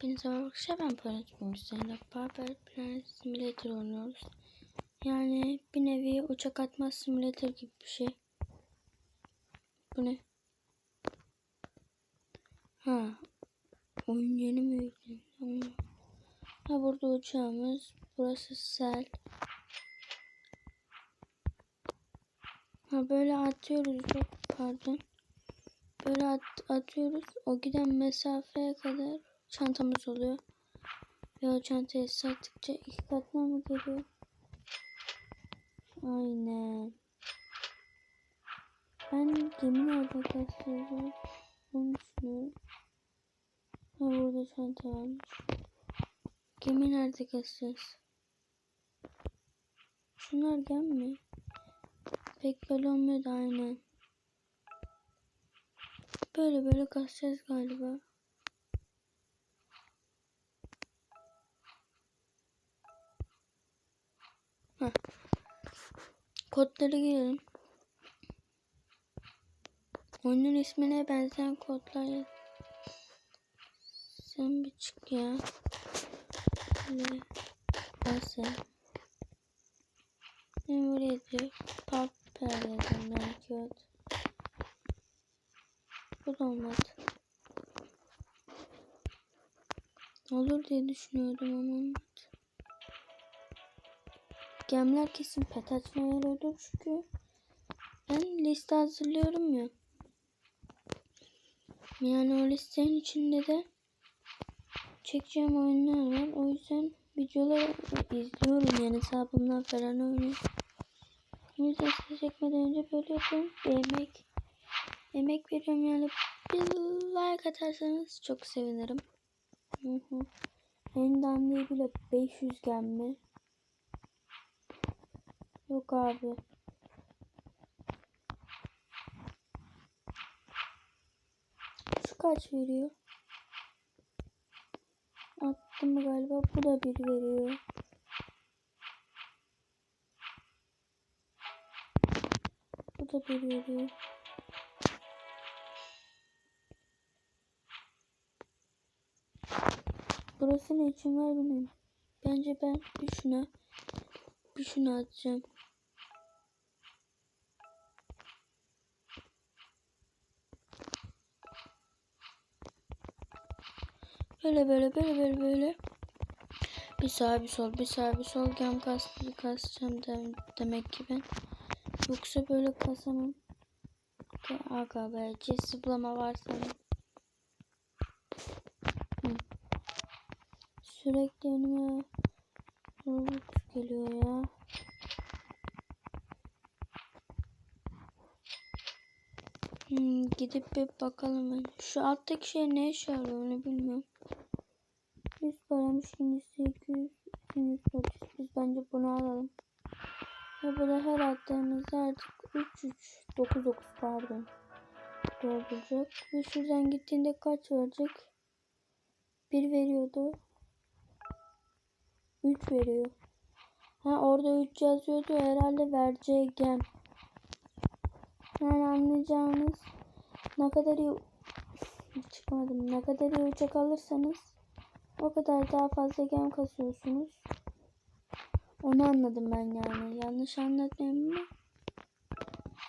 Hepinize arkadaşlar ben Planet Bilgisayar'da Barber Planet Simulator oynuyoruz. Yani bir nevi uçak atma simülatör gibi bir şey. Bu ne? Ha. Oyun yeni mi yüklendi? Ha burada uçağımız. Burası sel. Ha böyle atıyoruz. Çok pardon. Böyle at, atıyoruz. O giden mesafeye kadar çantamız oluyor. Ve o çantayı sattıkça iki katına mı geliyor? Aynen. Ben gemi kasıyorum? Onu düşünüyorum. Ha burada çanta varmış. Gemi nerede kasacağız? Şunlar gemi. Pek böyle olmuyor da aynen. Böyle böyle kasacağız galiba. Heh. Kodları girelim. Oyunun ismine benzeyen kodlar yaz. Sen bir çık ya. Nasıl? Ne buraya diyor? Paper yazdım ben kağıt. Bu da olmadı. Olur diye düşünüyordum ama. Gemler kesin pet açmaya yarıyordur çünkü ben liste hazırlıyorum ya. Yani o listenin içinde de çekeceğim oyunlar var. O yüzden videolar izliyorum yani hesabımdan falan oynuyorum. O yüzden size çekmeden önce böyle yapıyorum. Emek, emek veriyorum yani bir like atarsanız çok sevinirim. Hı hı. En dandiği bile 500 gelme. Yok abi. Şu kaç veriyor? Attım galiba. Bu da bir veriyor. Bu da bir veriyor. Burası ne için var bilmiyorum. Bence ben bir şuna bir şuna atacağım. Böyle böyle böyle böyle böyle. Bir sağ bir sol bir sağ bir sol gem kas kasacağım de, demek ki ben. Yoksa böyle kasamam. Aga be zıplama var senin. Sürekli önüme Robux geliyor ya. Hmm, gidip bir bakalım. Şu alttaki şey ne işe yarıyor onu bilmiyorum. 100 paramış 800 100 polis. Biz bence bunu alalım. Ve da her attığımızda artık 3 3 9 9 pardon. Dolduracak. Ve şuradan gittiğinde kaç verecek? 1 veriyordu. 3 veriyor. Ha orada 3 yazıyordu herhalde vereceği gem. Yani anlayacağınız ne kadar iyi çıkmadım. Ne kadar iyi uçak alırsanız o kadar daha fazla gem kasıyorsunuz. Onu anladım ben yani. Yanlış anlatmayayım mı?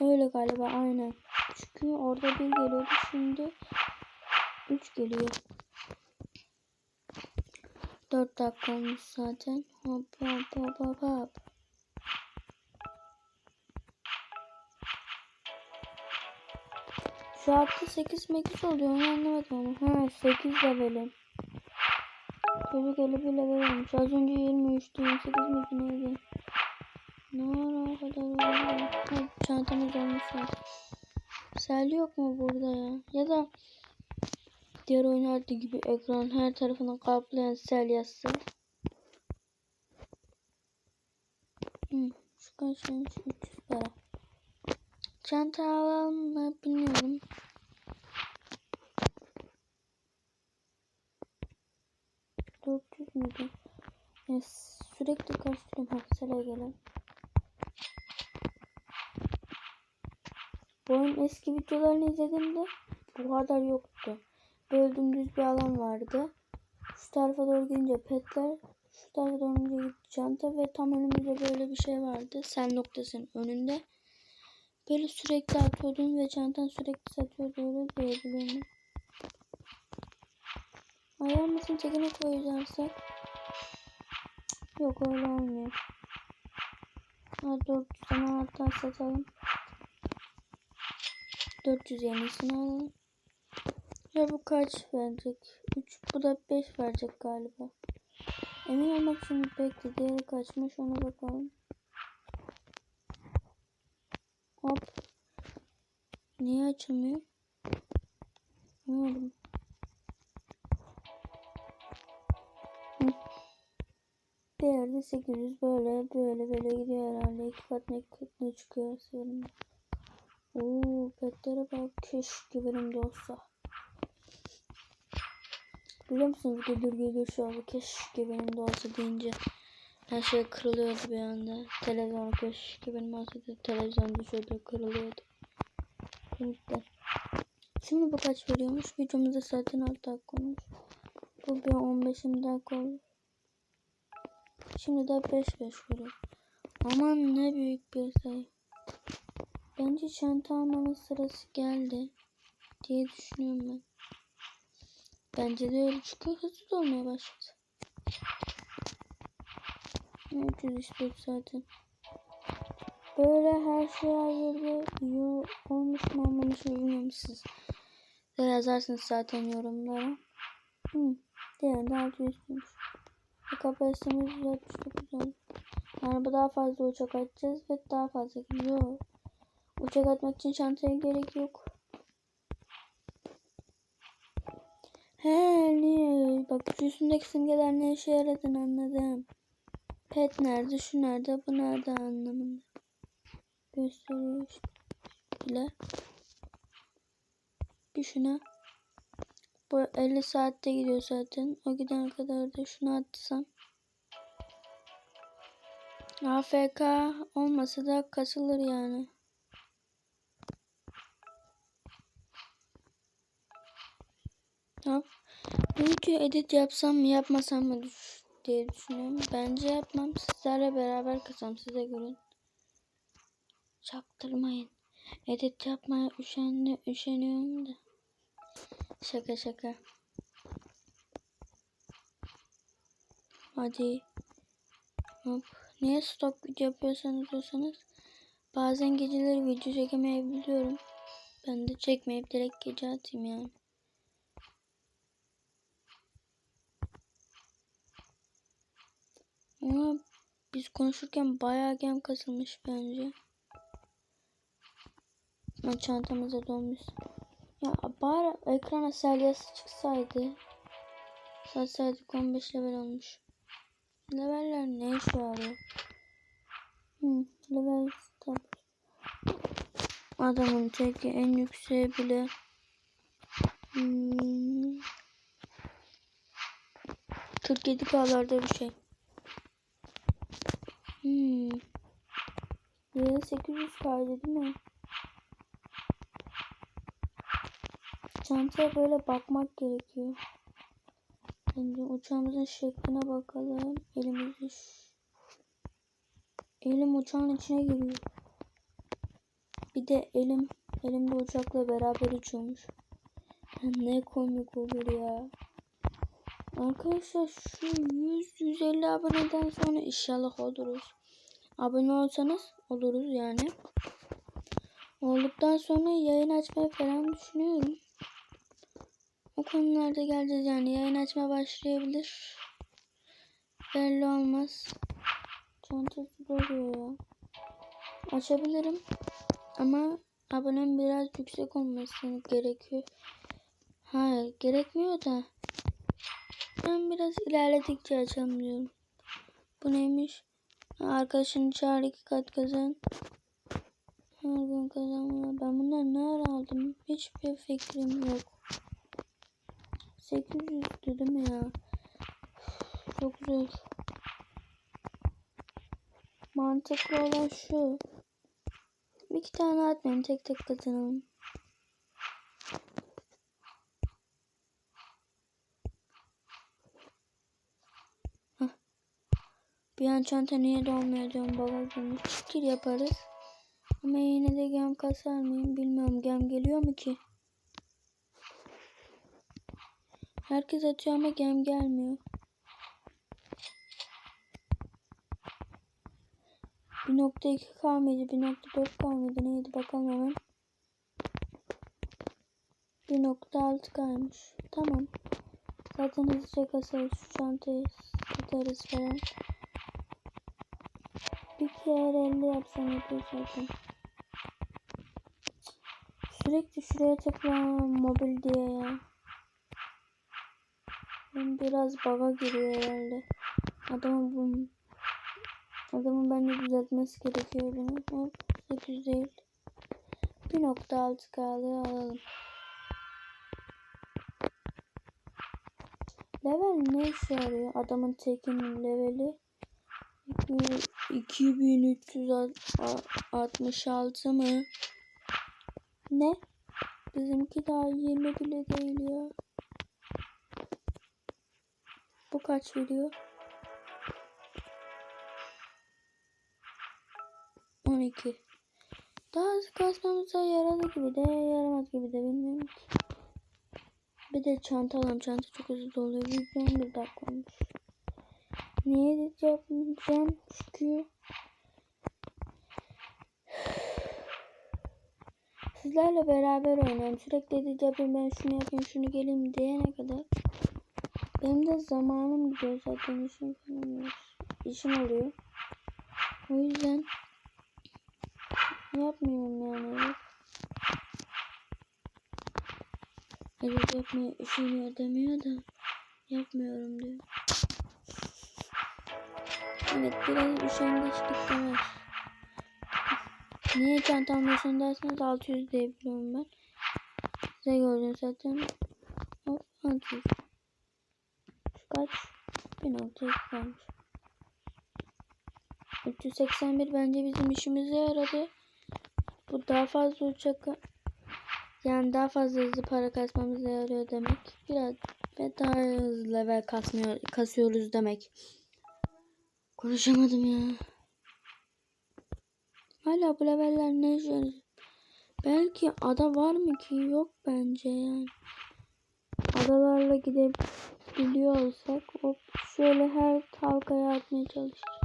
Öyle galiba aynen. Çünkü orada bir geliyordu şimdi 3 geliyor. 4 dakika olmuş zaten. Hop hop hop hop hop. Şu hafta 8 8 oluyor onu anlamadım ama. Ha 8 levelim. Çocuk 51 level olmuş. Az önce 23'tü 28 miydi neydi? Ne ara o kadar oldu? Çantamız olmuş lazım. Sel yok mu burada ya? Ya da diğer oyunlarda gibi ekran her tarafını kaplayan sel yazsa. Hı, şu kaçmış 300 para. Çanta alalım mı bilmiyorum. Müydü? Yani sürekli karşılıyorum Haksel'e gelen. Bu oyun eski videolarını izlediğimde bu kadar yoktu. Böyle dümdüz bir alan vardı. Şu tarafa doğru gidince petler. Şu tarafa doğru gidince çanta ve tam önümüzde böyle bir şey vardı. Sen noktasının önünde. Böyle sürekli atıyordun ve çantan sürekli satıyordu öyle diyebilirim. Ayağımızın tekine koyacaksak. Yok öyle olmuyor. Ha 400 tane anahtar satalım. 400 yenisini alalım. Ya bu kaç verecek? 3 bu da 5 verecek galiba. Emin olmak için bekle. Diğeri kaçmış ona bakalım. Hop. Niye açılmıyor? Anlamadım. Hı. Diğeri de 800 böyle böyle böyle gidiyor herhalde. İki katına iki katına çıkıyor senin. Oo petlere bak keşke benim de olsa. Biliyor musunuz güldür güldür şu an keşke benim de olsa deyince her şey kırılıyordu bir anda. Televizyon keşke benim olsa da televizyon düşüyordu kırılıyordu. Kesinlikle. Şimdi bu kaç veriyormuş? Videomuzda zaten 6 dakika olmuş. Bu bir 15 dakika olmuş. Şimdi de 5 5 veriyor. Aman ne büyük bir sayı. Bence çanta almanın sırası geldi diye düşünüyorum ben. Bence de öyle çünkü hızlı dolmaya başladı. 300 istiyor zaten. Böyle her şey ayırdı. Olmuş mu olmamış mı bilmiyorum siz. De yazarsınız zaten yorumlara. Hı, diğer de 600 istiyormuş. Ve kapasitemiz 169 oldu. Yani bu daha fazla uçak atacağız ve daha fazla gidiyor. Uçak atmak için çantaya gerek yok. He niye? Bak şu üstündeki simgeler ne işe yaradığını anladım. Pet nerede, şu nerede, bu nerede anlamında. Gösteriyor işte. Bir şuna. Bu 50 saatte gidiyor zaten. O gidene kadar da şunu atsam. AFK olmasa da kasılır yani. Hop. Çünkü edit yapsam mı yapmasam mı diye düşünüyorum. Bence yapmam. Sizlerle beraber kasam size görün. Çaktırmayın. Edit yapmaya üşendi, üşeniyorum da. Şaka şaka. Hadi. Hop. Niye stok video yapıyorsanız diyorsanız bazen geceleri video çekemeyebiliyorum. Ben de çekmeyip direkt gece atayım yani. Ama biz konuşurken bayağı gem kasılmış bence. Ama çantamıza dolmuş. Ya bari ekrana selyası çıksaydı. Satsaydık 15 level olmuş. Leveller ne işe yarıyor? Hmm, level stop. Adamın teki en yükseği bile hmm, 47 kalarda bir şey. Hmm. Yine 800 kaydı değil mi? Çantaya böyle bakmak gerekiyor. Şimdi uçağımızın şekline bakalım. Elimizi Elim uçağın içine giriyor. Bir de elim elimde uçakla beraber uçuyormuş. ne komik olur ya. Arkadaşlar şu 100-150 aboneden sonra inşallah oluruz. Abone olsanız oluruz yani. Olduktan sonra yayın açmayı falan düşünüyorum. O konularda geleceğiz yani yayın açma başlayabilir. Belli olmaz. Çantası doluyor ya. Açabilirim. Ama abonem biraz yüksek olması gerekiyor. Hayır gerekmiyor da. Ben biraz ilerledikçe açamıyorum. Bu neymiş? Arkadaşını çağır iki kat kazan. Her gün kazanma. Ben bunları ne aldım? Hiçbir fikrim yok. 800 değil mi ya? Çok güzel. Mantıklı olan şu. İki tane atmayayım tek tek kazanalım. Bir an çanta niye dolmuyor diyorum babacığım. Çikil yaparız. Ama yine de gem kasar mıyım bilmiyorum. Gem geliyor mu ki? Herkes atıyor ama gem gelmiyor. Bir nokta iki kalmadı. Bir nokta dört kalmadı. Neydi bakalım hemen. Bir nokta altı kaymış. Tamam. Zaten hızlıca kasarız. Şu çantayı satarız falan. Bir kere 50 yapsam yapıyor zaten. Sürekli şuraya tıklamam mobil diye ya. Ben biraz baga giriyor herhalde. Adamın bu Adamın bence düzeltmesi gerekiyor bunu. Hop 800 değil. 1.6 kaldı alalım. Level ne işe yarıyor? Adamın tekinin leveli 2366 mı? Ne? Bizimki daha 20 bile değil ya. Bu kaç veriyor? 12. Daha az kasmamıza yaradı gibi de yaramaz gibi de bilmiyorum ki. Bir de çanta alalım. Çanta çok hızlı doluyor. Bir 11 dakika olmuş. Niye edit yapmayacağım? Çünkü sizlerle beraber oynuyorum. Sürekli edit yapayım ben şunu yapayım şunu geleyim diyene kadar. Benim de zamanım gidiyor zaten işim falan. İşim oluyor. O yüzden yapmıyorum yani. Evet yapmaya üşeniyor demiyor da yapmıyorum diyor. Evet biraz üşengeçlik var. Niye çanta almıyorsun derseniz 600 diye biliyorum ben. Size gördüm zaten. Hop 600. Kaç? 1.2 kalmış. 381 bence bizim işimize yaradı. Bu daha fazla uçak yani daha fazla hızlı para kasmamıza yarıyor demek. Biraz ve daha hızlı level kasmıyor, kasıyoruz demek. Konuşamadım ya. Hala bu leveller ne işe? Belki ada var mı ki? Yok bence yani. Adalarla gidebiliyor olsak hop şöyle her halkaya atmaya çalışacağım.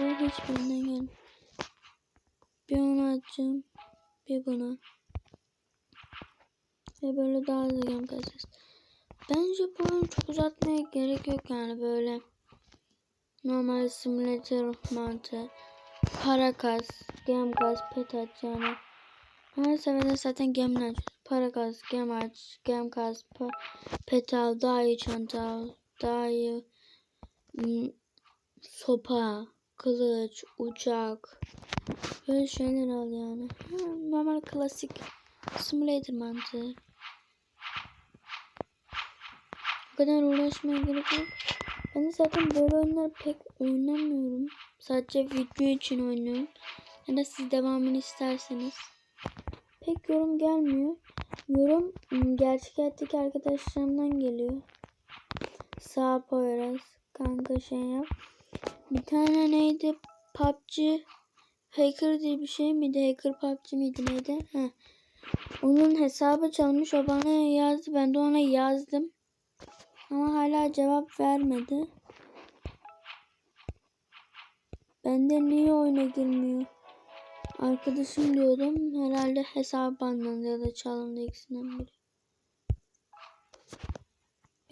Ve hiçbirinden gel. Bir ona atacağım. Bir buna. Ve böyle daha hızlı gem kasacağız. Bence bu oyunu çok uzatmaya gerek yok yani böyle. Normal simülatör mantığı. Para kas, gem kas, pet aç yani. Her seferinde zaten gemler aç. Para kas, gem aç, gem kas, pa pet al, daha iyi çanta al, daha iyi sopa, kılıç, uçak. Böyle şeyler al yani. Ha, normal klasik simulator mantığı. O kadar uğraşmaya gerek yok. Ben de zaten böyle oyunları pek oynamıyorum. Sadece video için oynuyorum. Ya da siz devamını isterseniz. Pek yorum gelmiyor. Yorum ım, gerçek hayattaki arkadaşlarımdan geliyor. Sağ Poyraz. Kanka şey yap. Bir tane neydi? PUBG Hacker diye bir şey miydi? Hacker PUBG miydi neydi? Heh. Onun hesabı çalmış. O bana yazdı. Ben de ona yazdım. Ama hala cevap vermedi. Ben de niye oyuna girmiyor? Arkadaşım diyordum. Herhalde hesabı banlandı ya da çalındı ikisinden biri.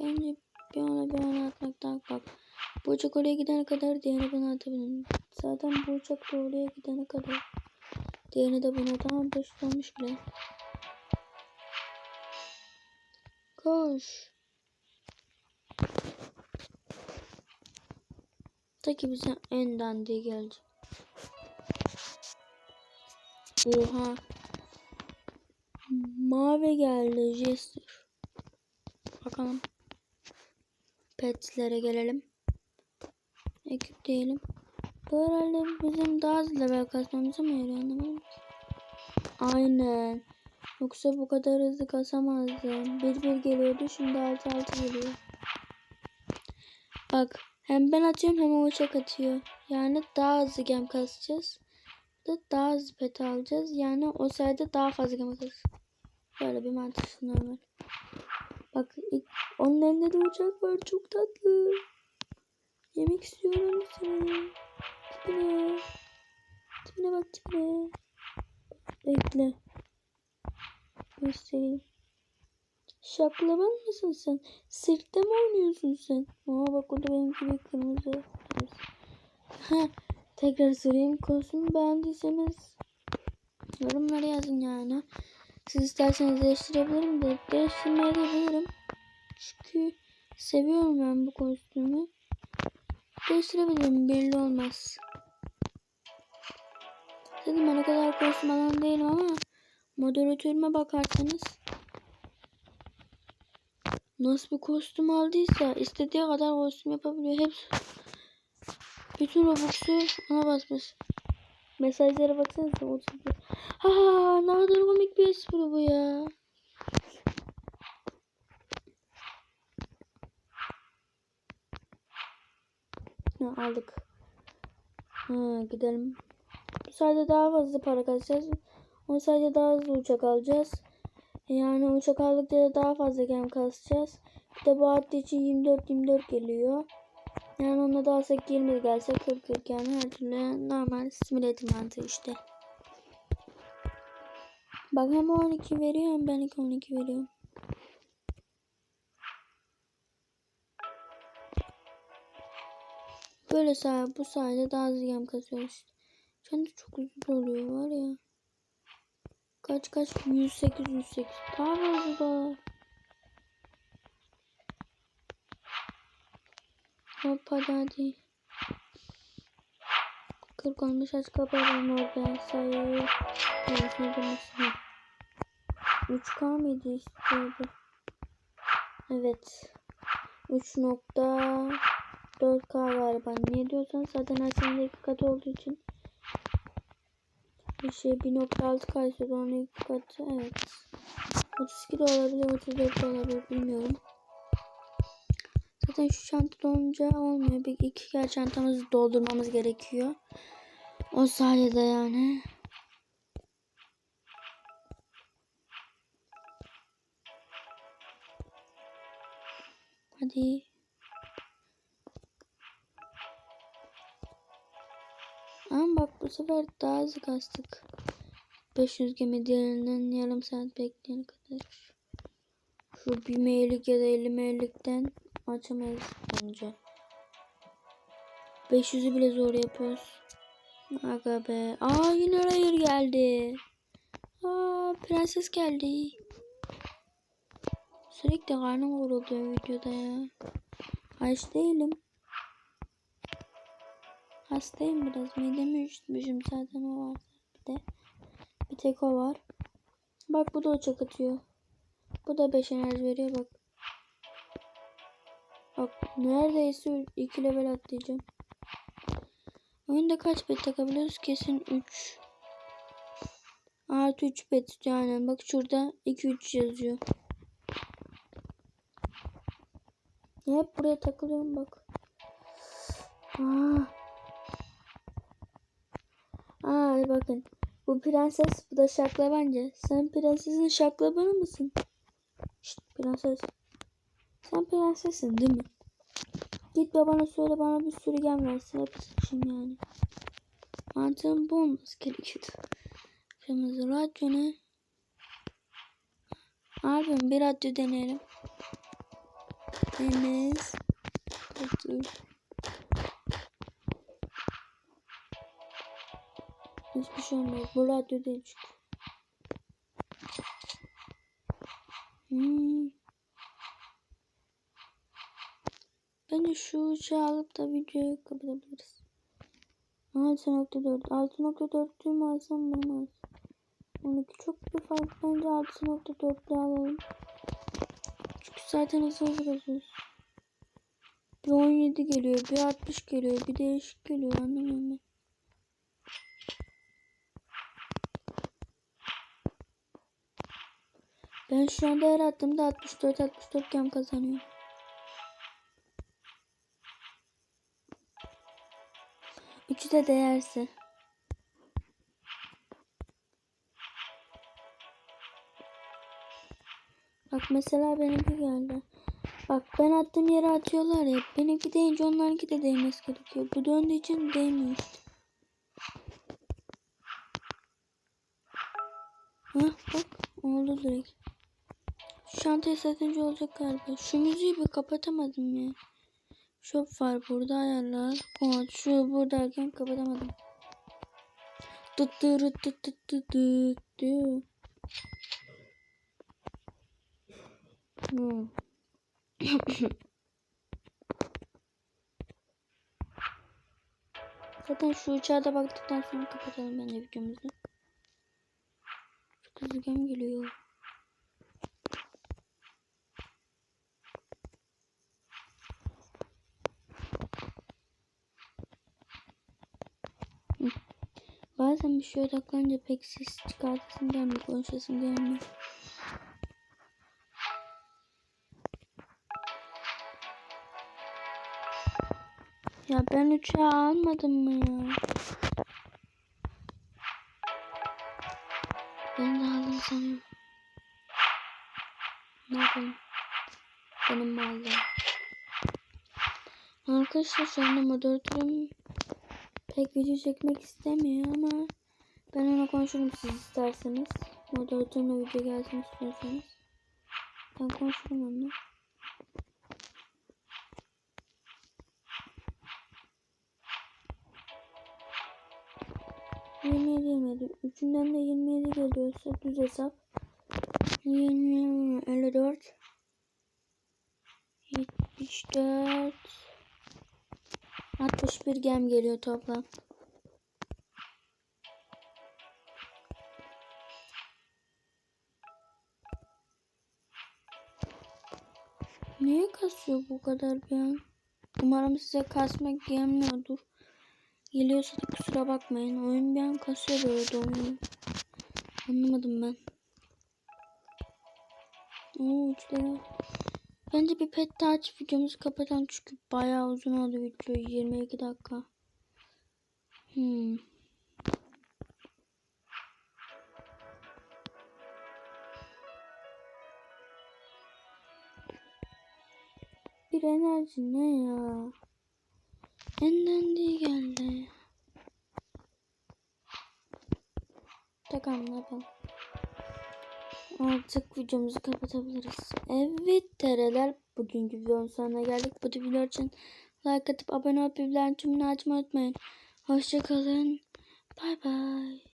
Bence bir ona bir ona atmak daha bak. Bu uçak oraya gidene kadar diğerini bana atabilirim. Zaten bu uçak da oraya gidene kadar. Diğerini de bana tamam 5 olmuş bile. Koş. Ta ki bize en dandiği gelecek. Oha. Mavi geldi Jester. Bakalım. Petlere gelelim. Ekip diyelim. Bu herhalde bizim daha hızlı level kasmamıza mı yarıyor anlamadım. Aynen. Yoksa bu kadar hızlı kasamazdım. Bir bir geliyordu şimdi altı altı geliyor. Bak hem ben atıyorum hem o uçak atıyor. Yani daha hızlı gem kasacağız. Da daha hızlı pet alacağız. Yani o sayede daha fazla gem kasacağız. Böyle bir mantık normal. Bak ilk, onun elinde de uçak var. Çok tatlı. Yemek istiyorum seni. Tipine. Tipine bak tipine. Bekle. Göstereyim. Şaklaban mısın sen? Sirkte mi oynuyorsun sen? Aa bak o da benimki bir kırmızı. Ha, tekrar sorayım. Kostümü beğendiyseniz yorumlara yazın yani. Siz isterseniz değiştirebilirim de değiştirmeye de bilirim. Çünkü seviyorum ben bu kostümü. Değiştirebilirim belli olmaz. Dedim ben o kadar kostüm alan değilim ama moderatörüme bakarsanız nasıl bir kostüm aldıysa istediği kadar kostüm yapabiliyor. Hepsi bütün Robux'u ona basmış. Mesajlara baksanıza 31. Ha ne kadar komik bir espri bu ya. Ha, aldık. Ha, gidelim. Bu sayede daha fazla para kazanacağız. O sayede daha hızlı uçak alacağız. Yani uçak aldıkça da daha fazla gem kasacağız. Bir de bu hatta için 24-24 geliyor. Yani onunla da alsak 20 gelse 40-40 yani her türlü normal simülatör mantığı işte. Bak hem 12 veriyor hem ben 12 veriyorum. Böyle sayede bu sayede daha hızlı gem kasıyoruz işte. Şu çok uzun oluyor var ya. Kaç kaç 108 108 daha fazla da. Hop hadi hadi. 40 olmuş aç kapatalım orada sayıyı. Yarısına dönmesine. 3K mıydı istiyordu? Evet. 3.4K galiba. Niye diyorsan zaten aslında kat olduğu için. Bir şey 1.6K istiyordu onun iki katı. Evet. 32 de olabilir 34 de olabilir bilmiyorum. Zaten şu çanta dolunca olmuyor. Bir iki kere çantamızı doldurmamız gerekiyor. O sayede yani. Hadi. Ama bak bu sefer daha hızlı kastık. 500 gemi diğerinden yarım saat bekleyene kadar. Şu bir meylik ya da 50 meylikten açamayız bence. 500'ü bile zor yapıyoruz. Aga be. Aa yine hayır geldi. Aa prenses geldi. Sürekli karnım vuruldu videoda ya. Aç değilim. Hastayım biraz. Midemi üşütmüşüm zaten o var. Bir de. Bir tek o var. Bak bu da uçak atıyor. Bu da 5 enerji veriyor bak. Bak neredeyse 2 level atlayacağım. Oyunda kaç bet takabiliyoruz? Kesin 3. Artı 3 bet yani. Bak şurada 2-3 yazıyor. Ya hep buraya takılıyorum bak. Aa. Aa bakın. Bu prenses bu da şaklabancı. Sen prensesin şaklabanı mısın? Prenses. Sen prensessin değil mi? Git babana söyle bana bir sürü gem versin. Hepsi için yani. Mantığım bu olması gerekiyordu. Kırmızı radyo ne? Abim bir radyo deneyelim. Deniz. Dur. Hiçbir şey olmuyor. Bu radyo değil çünkü. Hmm. Bence şu uçağı alıp da videoyu kapatabiliriz. 6.4 6.4 mü alsam bunu alsam. 12 çok bir fark bence 6.4'lü alalım. Çünkü zaten hızlı basıyoruz. Bir 17 geliyor, bir 60 geliyor, bir değişik geliyor anlamıyorum ben. Ben şu anda her attığımda 64 64 gem kazanıyorum. Üçü de değerse. Bak mesela benimki geldi. Bak ben attığım yere atıyorlar ya. Benimki deyince onlarınki de değmesi gerekiyor. Bu döndüğü için değmiyor işte. Hah bak oldu direkt. Şu Şantayı satınca olacak galiba. Şu müziği bir kapatamadım ya. Shop var burada ayarlar. Kod şu buradayken kapatamadım. Tut tut tut tut tut tut. Hmm. Zaten şu uçağa da baktıktan sonra kapatalım bence videomuzu. Çok hızlı geliyor. Bazen bir şeye odaklanınca pek ses çıkartasım gelmiyor, konuşasım gelmiyor. Ya ben uçağı almadım mı ya? Ben de aldım sanıyorum. Ne yapayım? Benim mallım. Arkadaşlar şu anda moderatörüm pek video çekmek istemiyor ama ben ona konuşurum siz isterseniz. Moderatörle video gelsin istiyorsanız. Ben konuşurum onunla. Yirmi yedi. Üçünden de yirmi yedi geliyorsa düz hesap. Yirmi elli dört. Yetmiş dört. 61 gem geliyor toplam. Niye kasıyor bu kadar bir an? Umarım size kasmak gelmiyordur. Geliyorsa da kusura bakmayın. Oyun bir an kasıyor böyle donuyor. Anlamadım ben. Oo uçları. Bence bir pet daha aç videomuzu kapatalım çünkü bayağı uzun oldu video 22 dakika. Hmm. Bir enerji ne ya? Endendi geldi. Tamam ne yapalım. Artık videomuzu kapatabiliriz. Evet tereler bugünkü videonun sonuna geldik. Bu videolar için like atıp abone olup bildirim tümünü açmayı unutmayın. Hoşçakalın. Bay bay.